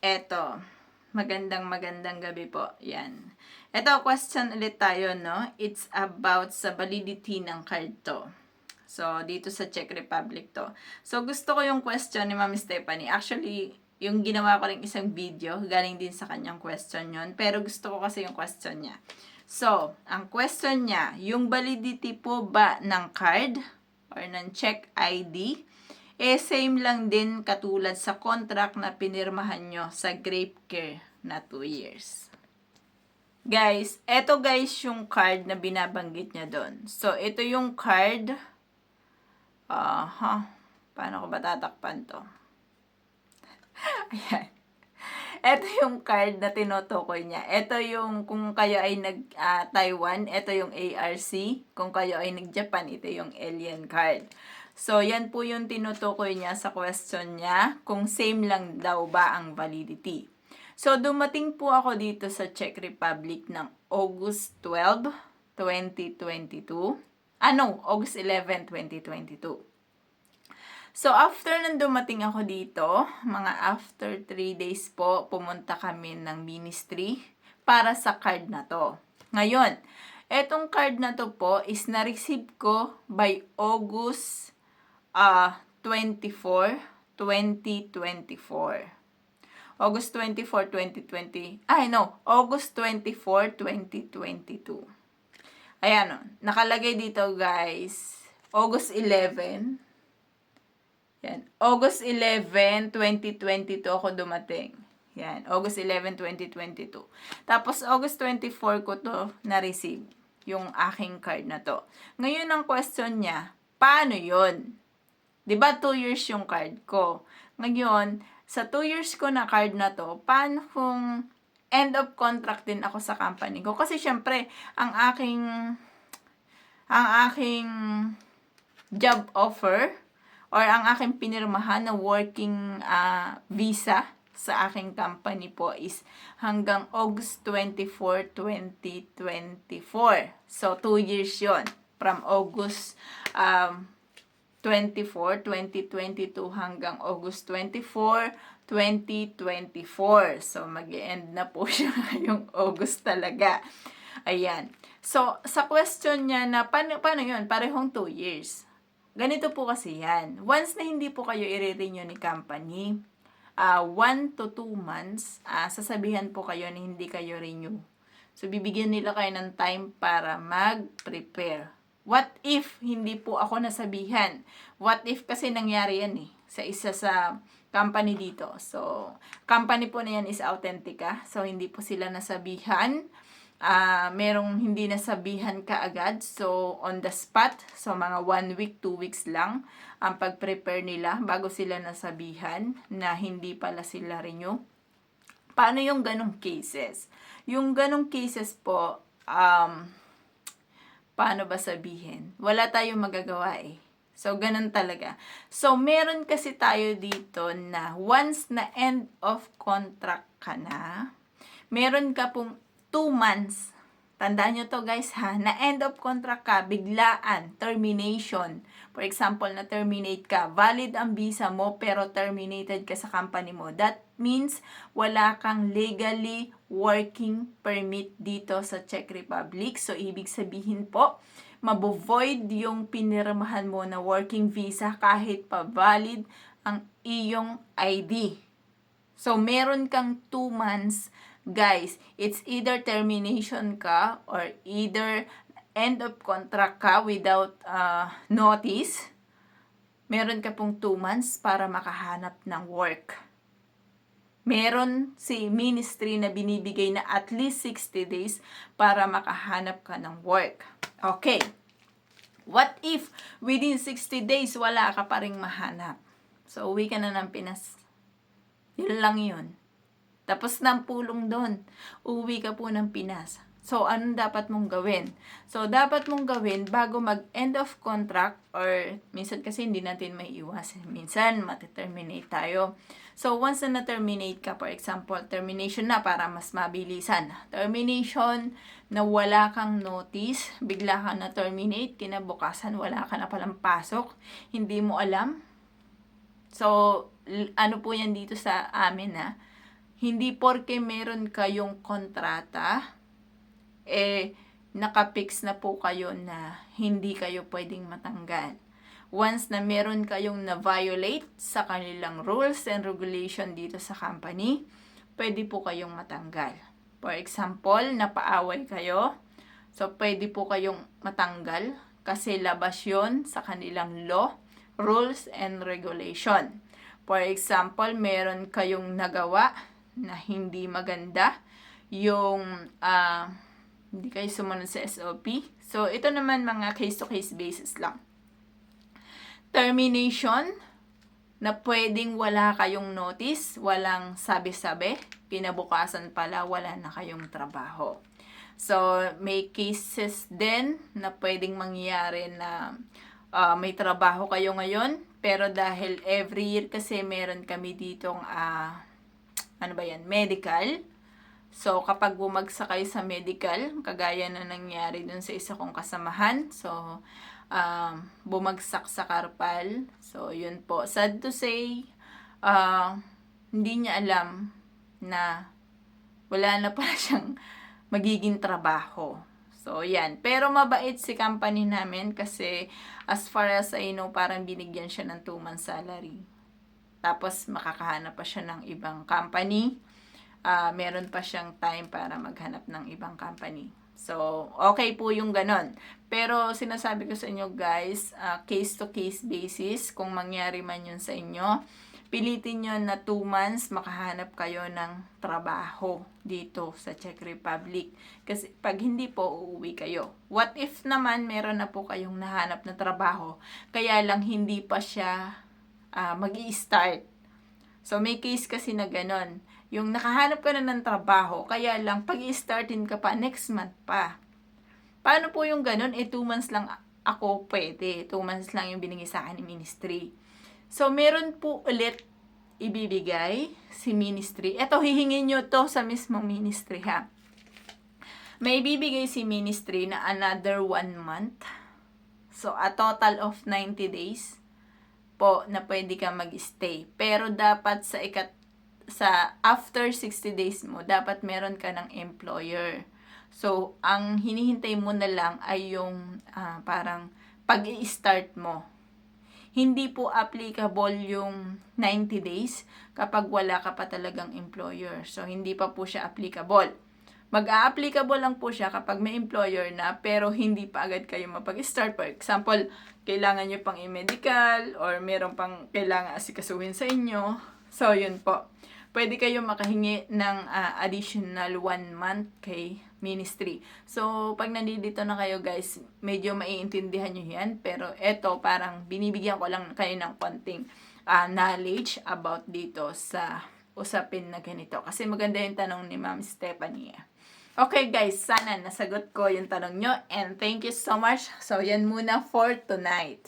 Eto, magandang magandang gabi po. Yan. Ito, question ulit tayo, no? It's about sa validity ng card to. So, dito sa Czech Republic to. So, gusto ko yung question ni Ma'am Stephanie. Actually, yung ginawa ko rin isang video, galing din sa kanyang question yon Pero gusto ko kasi yung question niya. So, ang question niya, yung validity po ba ng card or ng check ID, eh same lang din katulad sa contract na pinirmahan nyo sa Grape Care na 2 years. Guys, eto guys yung card na binabanggit niya doon. So, ito yung card. Aha. Paano ko ba tatakpan to? Ayan. Ito yung card na tinutukoy niya. Ito yung kung kayo ay nag ah, Taiwan, ito yung ARC. Kung kayo ay nag Japan, ito yung alien card. So, yan po yung tinutukoy niya sa question niya, kung same lang daw ba ang validity. So, dumating po ako dito sa Czech Republic ng August 12, 2022. Ah, no, August 11, 2022. So, after nang dumating ako dito, mga after 3 days po, pumunta kami ng ministry para sa card na to. Ngayon, etong card na to po is na-receive ko by August uh, 24, 2024. August 24, 2020. Ay, no. August 24, 2022. Ayan, o. Nakalagay dito, guys. August 11. Yan. August 11, 2022 ako dumating. Yan. August 11, 2022. Tapos, August 24 ko to na-receive. Yung aking card na to. Ngayon, ang question niya, paano yun? 'Di ba 2 years yung card ko? Ngayon, sa 2 years ko na card na to, paano kung end of contract din ako sa company ko? Kasi syempre, ang aking ang aking job offer or ang aking pinirmahan na working uh, visa sa aking company po is hanggang August 24, 2024. So, 2 years yon From August um, 24, 2022 hanggang August 24, 2024. So, mag end na po siya ngayong August talaga. Ayan. So, sa question niya na, paano, paano yun? Parehong 2 years. Ganito po kasi yan. Once na hindi po kayo i-renew ni company, 1 uh, to 2 months, uh, sasabihan po kayo na hindi kayo renew. So, bibigyan nila kayo ng time para mag-prepare What if hindi po ako nasabihan? What if kasi nangyari yan eh sa isa sa company dito. So, company po na yan is Authentica. So, hindi po sila nasabihan. Uh, merong hindi nasabihan kaagad. So, on the spot. So, mga one week, two weeks lang ang pag-prepare nila bago sila nasabihan na hindi pala sila renew. Paano yung ganong cases? Yung ganong cases po, um, paano ba sabihin? Wala tayong magagawa eh. So, ganun talaga. So, meron kasi tayo dito na once na end of contract ka na, meron ka pong 2 months. Tandaan nyo to guys ha, na end of contract ka, biglaan, termination. For example, na terminate ka, valid ang visa mo pero terminated ka sa company mo. That means wala kang legally working permit dito sa Czech Republic. So, ibig sabihin po, mabovoid yung pinirmahan mo na working visa kahit pa valid ang iyong ID. So, meron kang 2 months, guys. It's either termination ka or either end of contract ka without uh, notice. Meron ka pong 2 months para makahanap ng work meron si ministry na binibigay na at least 60 days para makahanap ka ng work. Okay. What if within 60 days wala ka pa rin mahanap? So, uwi ka na ng Pinas. Yun lang yun. Tapos ng pulong doon. Uwi ka po ng Pinas. So, anong dapat mong gawin? So, dapat mong gawin bago mag-end of contract or minsan kasi hindi natin may iwasan. Minsan, mati-terminate tayo. So, once na na-terminate ka, for example, termination na para mas mabilisan. Termination na wala kang notice, bigla ka na-terminate, kinabukasan wala ka na palang pasok, hindi mo alam. So, ano po yan dito sa amin na hindi porke meron kayong kontrata, eh, nakapix na po kayo na hindi kayo pwedeng matanggal. Once na meron kayong na-violate sa kanilang rules and regulation dito sa company, pwede po kayong matanggal. For example, napaaway kayo, so pwede po kayong matanggal kasi labas yon sa kanilang law, rules, and regulation. For example, meron kayong nagawa na hindi maganda, yung ah, hindi kayo sumunod sa SOP. So, ito naman mga case-to-case basis lang. Termination, na pwedeng wala kayong notice, walang sabi-sabi, pinabukasan pala wala na kayong trabaho. So, may cases din na pwedeng mangyari na ah, may trabaho kayo ngayon, pero dahil every year kasi meron kami ditong, ah, ano ba yan, medical, So, kapag bumagsak kayo sa medical, kagaya na nangyari dun sa isa kong kasamahan, so, um, bumagsak sa karpal. So, yun po. Sad to say, uh, hindi niya alam na wala na pala siyang magiging trabaho. So, yan. Pero mabait si company namin kasi as far as I know, parang binigyan siya ng 2 months salary. Tapos, makakahanap pa siya ng ibang company ah, meron pa siyang time para maghanap ng ibang company. So, okay po yung ganon. Pero sinasabi ko sa inyo guys, ah, case to case basis, kung mangyari man yun sa inyo, pilitin nyo na 2 months makahanap kayo ng trabaho dito sa Czech Republic. Kasi pag hindi po, uuwi kayo. What if naman meron na po kayong nahanap na trabaho, kaya lang hindi pa siya ah, mag start So, may case kasi na ganon. Yung nakahanap ka na ng trabaho, kaya lang pag i-startin ka pa, next month pa. Paano po yung ganon? Eh, 2 months lang ako pwede. 2 months lang yung binigay sa akin ni ministry. So, meron po ulit ibibigay si ministry. Ito, hihingin nyo to sa mismong ministry ha. May ibibigay si ministry na another 1 month. So, a total of 90 days po na pwede ka mag-stay. Pero dapat sa ikat sa after 60 days mo, dapat meron ka ng employer. So, ang hinihintay mo na lang ay yung ah, parang pag start mo. Hindi po applicable yung 90 days kapag wala ka pa talagang employer. So, hindi pa po siya applicable. Mag-a-applicable lang po siya kapag may employer na pero hindi pa agad kayo mapag-start. For example, kailangan nyo pang i-medical or meron pang kailangan asikasuhin sa inyo. So, yun po. Pwede kayo makahingi ng ah, additional one month kay ministry. So, pag nandito na kayo guys, medyo maiintindihan nyo yan. Pero eto, parang binibigyan ko lang kayo ng konting ah, knowledge about dito sa usapin na ganito. Kasi maganda yung tanong ni Ma'am Stephanie. Okay guys, sana nasagot ko yung tanong nyo and thank you so much. So yan muna for tonight.